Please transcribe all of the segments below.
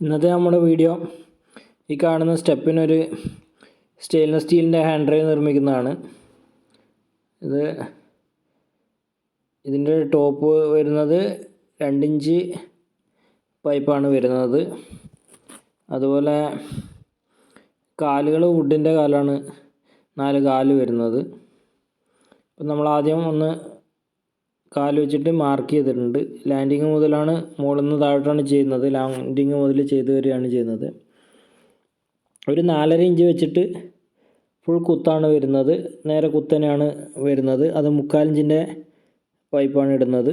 ഇന്നത്തെ നമ്മുടെ വീഡിയോ ഈ കാണുന്ന സ്റ്റെപ്പിനൊരു സ്റ്റെയിൻലെസ് സ്റ്റീലിന്റെ ഹാൻഡ് ഡ്രൈവ് നിർമ്മിക്കുന്നതാണ്. ഇത് ഇതിന്റെ ടോപ്പ് വരുന്നത് രണ്ടിഞ്ച് പൈപ്പാണ് വരുന്നത്. അതുപോലെ കാലുകൾ വുഡിന്റെ കാലാണ് നാല് കാൽ വരുന്നത്. അപ്പം നമ്മൾ ആദ്യം ഒന്ന് കാൽ വെച്ചിട്ട് മാർക്ക് ചെയ്തിട്ടുണ്ട്. ലാൻഡിങ് മുതലാണ് മുകളിൽ നിന്ന് താഴോട്ടാണ് ചെയ്യുന്നത്. ലാൻഡിങ് മുതൽ ചെയ്തു വരികയാണ് ചെയ്യുന്നത്. ഒരു നാലര ഇഞ്ച് വെച്ചിട്ട് ഫുൾ കുത്താണ് വരുന്നത്. നേരെ കുത്തനെയാണ് വരുന്നത്. അത് മുക്കാലിഞ്ചിന്റെ പൈപ്പാണ് ഇടുന്നത്.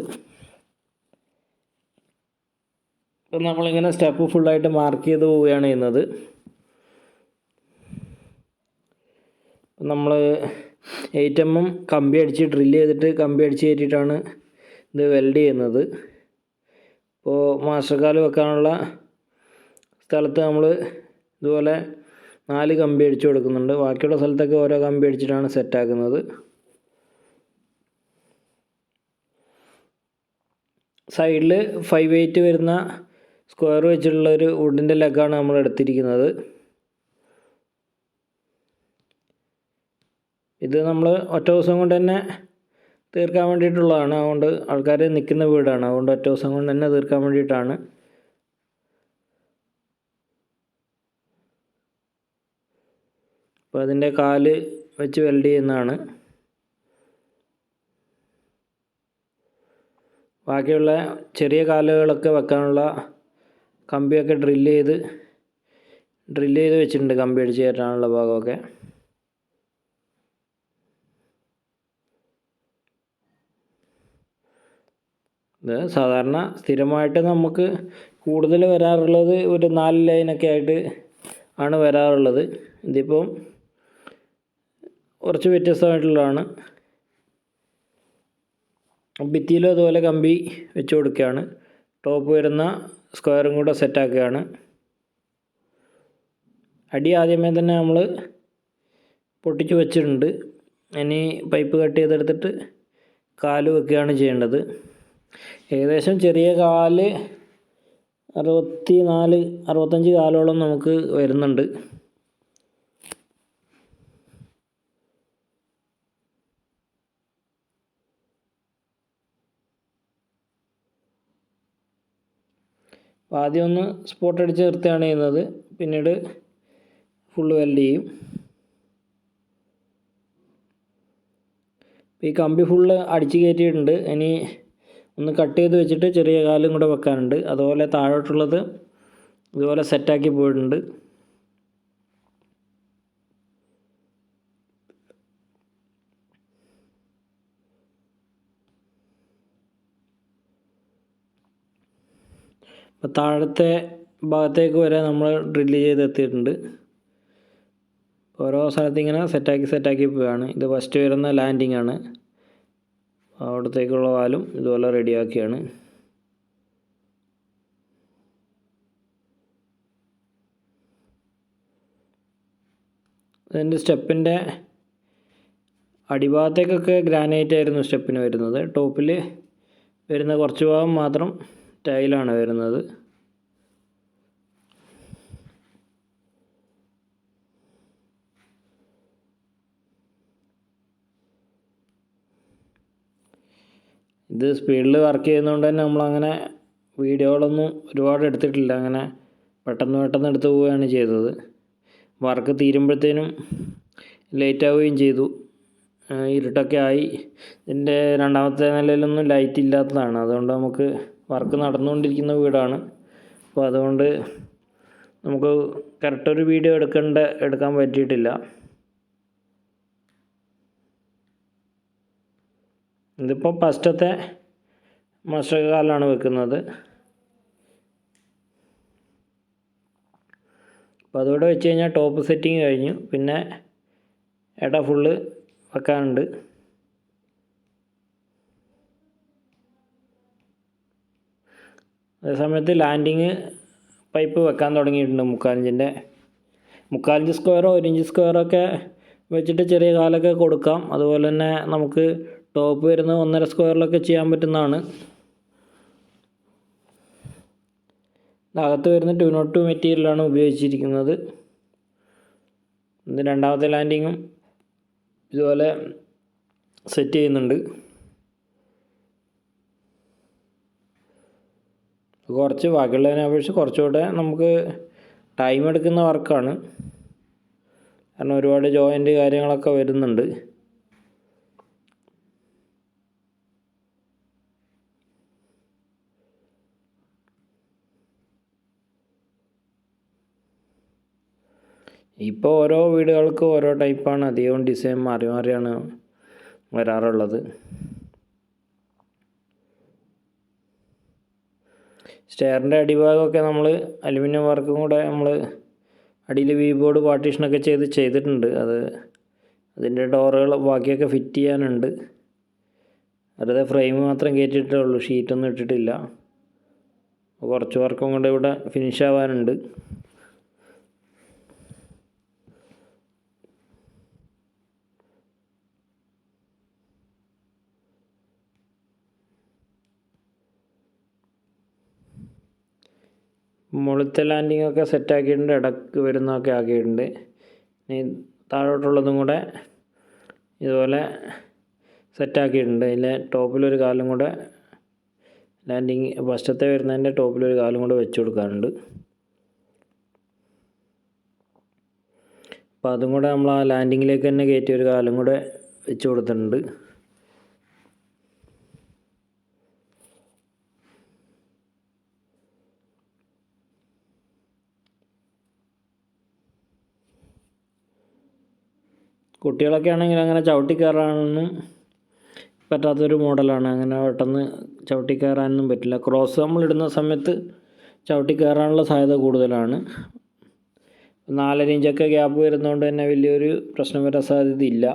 അപ്പം നമ്മളിങ്ങനെ സ്റ്റെപ്പ് ഫുള്ളായിട്ട് മാർക്ക് ചെയ്ത് പോവുകയാണ് ചെയ്യുന്നത്. നമ്മൾ എയ്റ്റ് എം എം കമ്പി അടിച്ച് ഡ്രില്ല് ചെയ്തിട്ട് കമ്പി അടിച്ച് കയറ്റിയിട്ടാണ് ഇത് വെൽഡ് ചെയ്യുന്നത്. ഇപ്പോൾ മാസ്റ്റർ കാൽ വെക്കാനുള്ള സ്ഥലത്ത് നമ്മൾ ഇതുപോലെ നാല് കമ്പി അടിച്ചു കൊടുക്കുന്നുണ്ട്. ബാക്കിയുള്ള സ്ഥലത്തൊക്കെ ഓരോ കമ്പി അടിച്ചിട്ടാണ് സെറ്റാക്കുന്നത് സൈഡിൽ ഫൈവ് എയ്റ്റ് വരുന്ന സ്ക്വയർ വെച്ചിട്ടുള്ള ഒരു വുഡിന്റെ ലെഗാണ് നമ്മൾ എടുത്തിരിക്കുന്നത്. ഇത് നമ്മൾ ഒറ്റ ദിവസം കൊണ്ട് തന്നെ തീർക്കാൻ വേണ്ടിയിട്ടുള്ളതാണ്. അതുകൊണ്ട് ആൾക്കാർ നിൽക്കുന്ന വീടാണ്. അതുകൊണ്ട് ഒറ്റ ദിവസം കൊണ്ട് തന്നെ തീർക്കാൻ വേണ്ടിയിട്ടാണ്. അപ്പോൾ അതിന്റെ കാൽ വെച്ച് വെൽഡ് ചെയ്യുന്നതാണ്. ബാക്കിയുള്ള ചെറിയ കാലുകളൊക്കെ വെക്കാനുള്ള കമ്പിയൊക്കെ ഡ്രില്ല് ചെയ്ത് ഡ്രില്ല് ചെയ്ത് വെച്ചിട്ടുണ്ട് കമ്പി അടിച്ച് കയറ്റാനുള്ള ഭാഗമൊക്കെ. ഇത് സാധാരണ സ്ഥിരമായിട്ട് നമുക്ക് കൂടുതൽ വരാറുള്ളത് ഒരു നാല് ലൈനൊക്കെ ആയിട്ട് ആണ് വരാറുള്ളത്. ഇതിപ്പം കുറച്ച് വ്യത്യസ്തമായിട്ടുള്ളതാണ്. ഭിത്തിയിലും അതുപോലെ കമ്പി വെച്ച് കൊടുക്കുകയാണ്. ടോപ്പ് വരുന്ന സ്ക്വയറും കൂടെ സെറ്റാക്കുകയാണ് അടി ആദ്യമേ തന്നെ നമ്മൾ പൊട്ടിച്ച് വെച്ചിട്ടുണ്ട്. ഇനി പൈപ്പ് കട്ട് ചെയ്തെടുത്തിട്ട് കാൽ വെക്കുകയാണ് ചെയ്യേണ്ടത്. ഏകദേശം ചെറിയ കാൽ അറുപത്തി നാല് അറുപത്തഞ്ച് കാലോളം നമുക്ക് വരുന്നുണ്ട്. ആദ്യം ഒന്ന് സ്പോട്ട് അടിച്ച് നിർത്തുകയാണ് ചെയ്യുന്നത്. പിന്നീട് ഫുള്ള് വെൽഡ് ചെയ്യും. ഈ കമ്പി ഫുള്ള് അടിച്ച് കയറ്റിയിട്ടുണ്ട്. ഇനി ഒന്ന് കട്ട് ചെയ്ത് വെച്ചിട്ട് ചെറിയ കാലും കൂടെ വെക്കാനുണ്ട്. അതുപോലെ താഴോട്ടുള്ളത് ഇതുപോലെ സെറ്റാക്കി പോയിട്ടുണ്ട്. അപ്പോൾ താഴത്തെ ഭാഗത്തേക്ക് വരെ നമ്മൾ ഡ്രില്ല് ചെയ്ത് എത്തിയിട്ടുണ്ട് ഓരോ സ്ഥലത്ത് ഇങ്ങനെ സെറ്റാക്കി സെറ്റാക്കി പോവുകയാണ് ഇത് ഫസ്റ്റ് വരുന്ന ലാൻഡിംഗ് ആണ്. അവിടത്തേക്കുള്ള വാലും ഇതുപോലെ റെഡിയാക്കിയാണ്. അതിന്റെ സ്റ്റെപ്പിന്റെ അടിഭാഗത്തേക്കൊക്കെ ഗ്രാനൈറ്റ് ആയിരുന്നു സ്റ്റെപ്പിന് വരുന്നത്. ടോപ്പിൽ വരുന്ന കുറച്ച് ഭാഗം മാത്രം ടൈലാണ് വരുന്നത്. ഇത് സ്പീഡിൽ വർക്ക് ചെയ്യുന്നതുകൊണ്ട് തന്നെ നമ്മളങ്ങനെ വീഡിയോകളൊന്നും ഒരുപാട് എടുത്തിട്ടില്ല. അങ്ങനെ പെട്ടെന്ന് പെട്ടെന്ന് എടുത്തു പോവുകയാണ് ചെയ്തത്. വർക്ക് തീരുമ്പോഴത്തേനും ലേറ്റ് ആവുകയും ചെയ്തു. ഇരുട്ടൊക്കെ ആയി. ഇതിന്റെ രണ്ടാമത്തെ നിലയിലൊന്നും ലൈറ്റ് ഇല്ലാത്തതാണ്. അതുകൊണ്ട് നമുക്ക് വർക്ക് നടന്നുകൊണ്ടിരിക്കുന്ന വീടാണ്. അപ്പോൾ അതുകൊണ്ട് നമുക്ക് കറക്റ്റ് ഒരു വീഡിയോ എടുക്കേണ്ട എടുക്കാൻ പറ്റിയിട്ടില്ല. ഇതിപ്പോൾ ഫസ്റ്റത്തെ മാസ്റ്റർ വെക്കുന്നത്. അപ്പോൾ അതോടെ വെച്ച് കഴിഞ്ഞാൽ ടോപ്പ് സെറ്റിങ് കഴിഞ്ഞു. പിന്നെ ഇട ഫുള്ള് വെക്കാനുണ്ട്. അതേസമയത്ത് ലാൻഡിങ് പൈപ്പ് വെക്കാൻ തുടങ്ങിയിട്ടുണ്ട് മുക്കാലിഞ്ചിന്റെ. മുക്കാലിഞ്ച് സ്ക്വയറോ ഒരു ഇഞ്ച് സ്ക്വയറോ ഒക്കെ വെച്ചിട്ട് ചെറിയ കാലൊക്കെ കൊടുക്കാം. അതുപോലെ തന്നെ നമുക്ക് ടോപ്പ് വരുന്ന ഒന്നര സ്ക്വയറിലൊക്കെ ചെയ്യാൻ പറ്റുന്നതാണ്. അകത്ത് വരുന്ന ടു നോട്ട് ടു മെറ്റീരിയലാണ് ഉപയോഗിച്ചിരിക്കുന്നത്. ഇത് രണ്ടാമത്തെ ലാൻഡിങ്ങും ഇതുപോലെ സെറ്റ് ചെയ്യുന്നുണ്ട്. കുറച്ച് ബാക്കിയുള്ളതിനെ അപേക്ഷിച്ച് കുറച്ചുകൂടെ നമുക്ക് ടൈം എടുക്കുന്ന വർക്കാണ്. കാരണം ഒരുപാട് ജോയിന്റ് കാര്യങ്ങളൊക്കെ വരുന്നുണ്ട്. ഇപ്പോൾ ഓരോ വീടുകൾക്കും ഓരോ ടൈപ്പാണ് അധികവും ഡിസൈൻ മാറി മാറിയാണ് വരാറുള്ളത്. സ്റ്റെയറിന്റെ അടിഭാഗമൊക്കെ നമ്മൾ അലുമിനിയം വർക്കും കൂടെ നമ്മൾ അടിയിൽ വി ബോർഡ് പാർട്ടീഷനൊക്കെ ചെയ്ത് ചെയ്തിട്ടുണ്ട്. അത് അതിന്റെ ഡോറുകൾ ബാക്കിയൊക്കെ ഫിറ്റ് ചെയ്യാനുണ്ട്. വെറുതെ ഫ്രെയിം മാത്രം കയറ്റിയിട്ടേ ഉള്ളൂ. ഷീറ്റൊന്നും ഇട്ടിട്ടില്ല. കുറച്ച് വർക്കും കൂടെ ഇവിടെ ഫിനിഷ് ആവാനുണ്ട്. മുകളിലത്തെ ലാൻഡിങ് ഒക്കെ സെറ്റ് ആക്കിയിട്ടുണ്ട് ഇടയ്ക്ക് വരുന്നതൊക്കെ ആക്കിയിട്ടുണ്ട്. ഇനി താഴോട്ടുള്ളതും കൂടെ ഇതുപോലെ സെറ്റാക്കിയിട്ടുണ്ട് അതിലെ ടോപ്പിലൊരു കാലും കൂടെ ലാൻഡിങ് ഫസ്റ്റത്തെ വരുന്നതിന്റെ ടോപ്പിലൊരു കാലും കൂടെ വെച്ച് കൊടുക്കാറുണ്ട്. അപ്പോൾ അതും കൂടെ നമ്മൾ ആ ലാൻഡിങ്ങിലേക്ക് തന്നെ കയറ്റി ഒരു കാലും കൂടെ വെച്ച് കൊടുത്തിട്ടുണ്ട്. കുട്ടികളൊക്കെ ആണെങ്കിൽ അങ്ങനെ ചവിട്ടി കയറാനൊന്നും പറ്റാത്തൊരു മോഡലാണ്. അങ്ങനെ പെട്ടെന്ന് ചവിട്ടി കയറാനൊന്നും പറ്റില്ല. ക്രോസ് നമ്മൾ ഇടുന്ന സമയത്ത് ചവിട്ടി കയറാനുള്ള സാധ്യത കൂടുതലാണ്. നാലര ഇഞ്ചൊക്കെ ഗ്യാപ്പ് വരുന്നതുകൊണ്ട് തന്നെ വലിയൊരു പ്രശ്നം വരാൻ സാധ്യതയില്ല.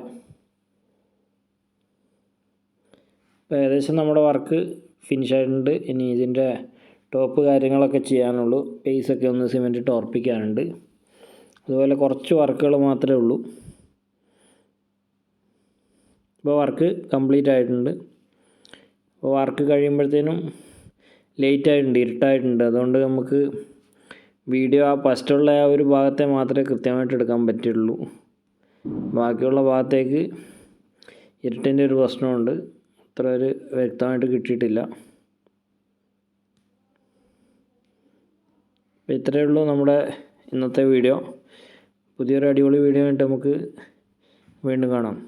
ഇപ്പോൾ ഏകദേശം നമ്മുടെ വർക്ക് ഫിനിഷ് ആയിട്ടുണ്ട്. ഇനി ഇതിന്റെ ടോപ്പ് കാര്യങ്ങളൊക്കെ ചെയ്യാനുള്ളൂ. പേസൊക്കെ ഒന്ന് സിമെന്റ് ഇട്ട് ഉറപ്പിക്കാനുണ്ട് അതുപോലെ കുറച്ച് വർക്കുകൾ മാത്രമേ ഉള്ളൂ. ഇപ്പോൾ വർക്ക് കംപ്ലീറ്റ് ആയിട്ടുണ്ട്. അപ്പോൾ വർക്ക് കഴിയുമ്പോഴത്തേനും ലേറ്റ് ആയിട്ടുണ്ട് ഇരുട്ടായിട്ടുണ്ട്. അതുകൊണ്ട് നമുക്ക് വീഡിയോ ആ ഫസ്റ്റുള്ള ആ ഒരു ഭാഗത്തെ മാത്രമേ കൃത്യമായിട്ട് എടുക്കാൻ പറ്റുള്ളൂ. ബാക്കിയുള്ള ഭാഗത്തേക്ക് ഇരുട്ടിന്റെ ഒരു പ്രശ്നമുണ്ട്. അത്ര ഒരു വ്യക്തമായിട്ട് കിട്ടിയിട്ടില്ല. അപ്പോൾ ഇത്രയേ ഉള്ളൂ നമ്മുടെ ഇന്നത്തെ വീഡിയോ പുതിയൊരു അടിപൊളി വീഡിയോ ആയിട്ട് നമുക്ക് വീണ്ടും കാണാം.